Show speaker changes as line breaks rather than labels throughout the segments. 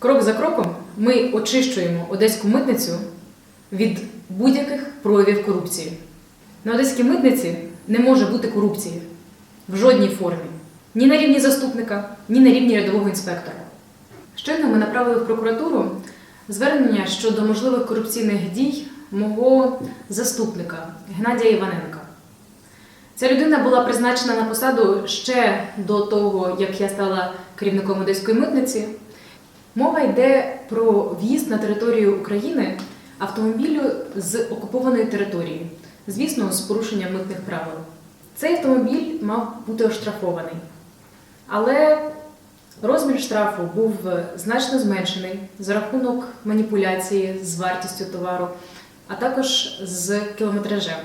Крок за кроком ми очищуємо одеську митницю від будь-яких проявів корупції. На одеській митниці не може бути корупції в жодній формі. Ні на рівні заступника, ні на рівні рядового інспектора. Щойно ми направили в прокуратуру звернення щодо можливих корупційних дій мого заступника Геннадія Іваненка. Ця людина була призначена на посаду ще до того, як я стала керівником одеської митниці. Мова йде про в'їзд на територію України автомобілю з окупованої території, звісно, з порушенням митних правил. Цей автомобіль мав бути оштрафований, але розмір штрафу був значно зменшений за рахунок маніпуляції з вартістю товару, а також з кілометражем.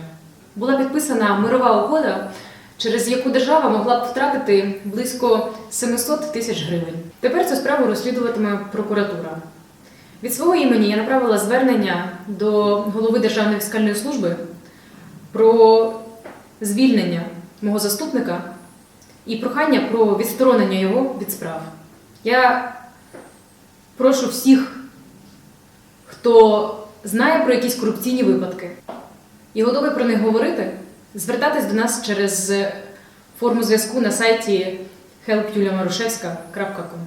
Була підписана мирова угода, через яку держава могла б втратити близько 700 тисяч гривень. Тепер цю справу розслідуватиме прокуратура. Від свого імені я направила звернення до голови Державної фіскальної служби про звільнення мого заступника і прохання про відсторонення його від справ. Я прошу всіх, хто знає про якісь корупційні випадки і готовий про них говорити, звертатись до нас через форму зв'язку на сайті helpjuliamarушевska.com.